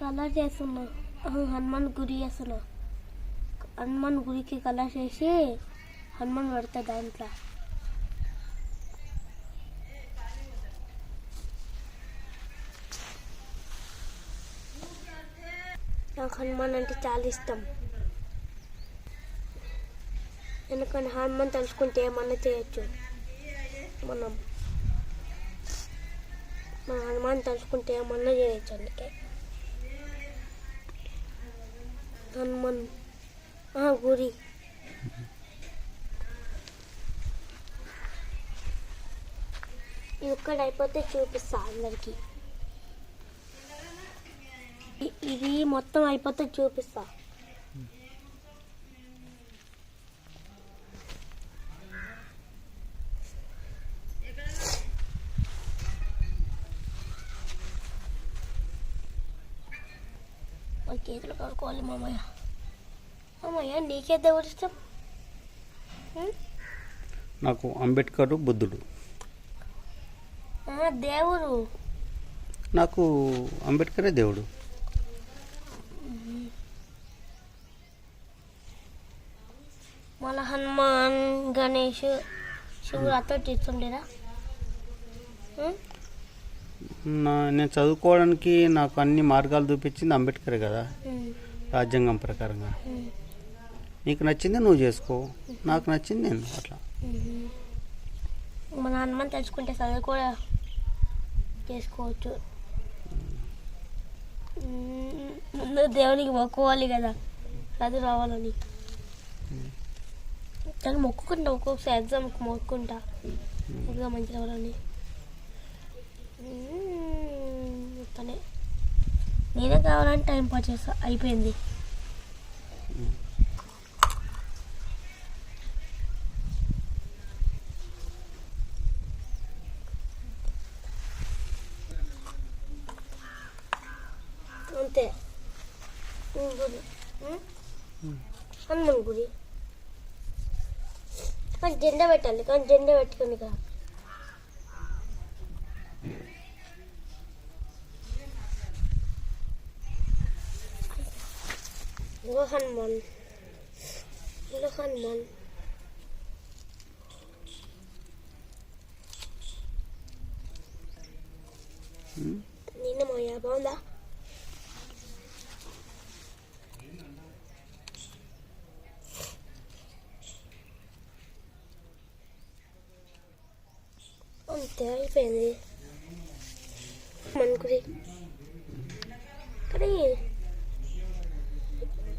Colour చేస్తున్నా. హనుమాన్ గురి చేస్తున్నా. హనుమాన్ గురికి కలర్ చేసి హనుమాన్ పెడతా దాంట్లో. నాకు హనుమాన్ అంటే చాలా ఇష్టం. ఎందుకంటే హనుమాన్ తలుచుకుంటే ఏమన్నా చేయొచ్చు. మనం. మన హనుమాన్ తలుచుకుంటే ఏమన్నా చేయొచ్చు అందుకే. హనుమాన్ ఆ, గురి. ఇది అయిపోతే చూపిస్తా అందరికి. ఇది మొత్తం అయిపోతే చూపిస్తా. ఓ చేతులు కడుక్కోవాలి మామయ్య. మామయ్య నీకే దేవుడు ఇష్టం? ఉం? నాకు అంబేద్కర్ బుద్ధుడు. దేవుడు. నాకు అంబేద్కరే దేవుడు. మన హనుమాన్ గణేష్ శివుడు అతడు ఇస్తుండేరా ఉం? నా నేను చదువుకోవడానికి నాకు అన్ని మార్గాలు చూపించింది అంబేద్కరే కదా. రాజ్యాంగం ప్రకారంగా. నీకు నచ్చింది నువ్వు చేసుకో. నాకు నచ్చింది నేను అట్లా. మన హనుమాన్ తెలుసుకుంటే చదువు కూడా చేసుకోవచ్చు. ముందు దేవునికి మొక్కుకోవాలి కదా. చదువు రావాలని కానీ మొక్కుకుంటా ఒక్కొక్కసారి ఎగ్జామ్కి మొక్కుకుంటా ఎగ్జామ్ మంచిగా రావాలని నేనే కావాలని టైం పాస్ చేస్తా. అయిపోయింది. అంతే. గుడి. ఉం? గుడి. కానీ జెండా పెట్టాలి కానీ జెండా పెట్టుకోండి కాదు ఇగో హనుమాన్ ఇగో హనుమాన్ ఉం? నిన్న మాయా బాగుందా అంతే అయిపోయింది మనకుడి కానీ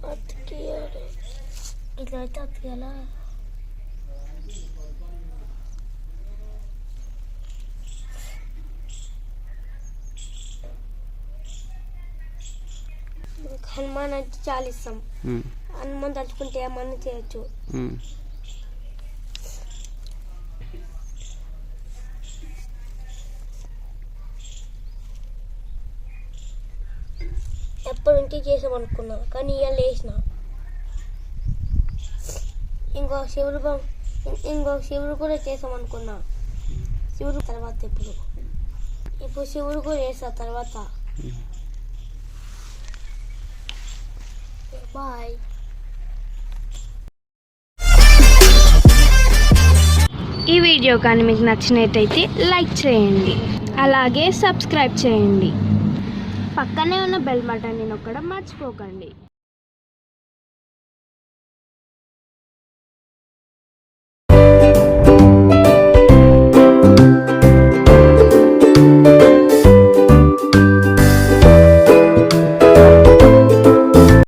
అతికియాలి హనుమాన్ అంటే చాలా ఇష్టం. హనుమాన్ తలుచుకుంటే ఏమన్నా చేయొచ్చు. ఉం. ఎప్పటి నుంచి చేసామనుకున్నా కానీ ఇవాళ వేసిన ఇంకో శివుడు ఇంకో శివుడు కూడా చేసామనుకున్నా శివుడు తర్వాత ఇప్పుడు. ఇప్పుడు శివుడు కూడా వేసా తర్వాత. బాయ్. ఈ వీడియో కానీ మీకు నచ్చినట్టయితే లైక్ చేయండి. అలాగే సబ్స్క్రైబ్ చేయండి. పక్కనే ఉన్న బెల్ బటన్ని నొక్కడం మర్చిపోకండి.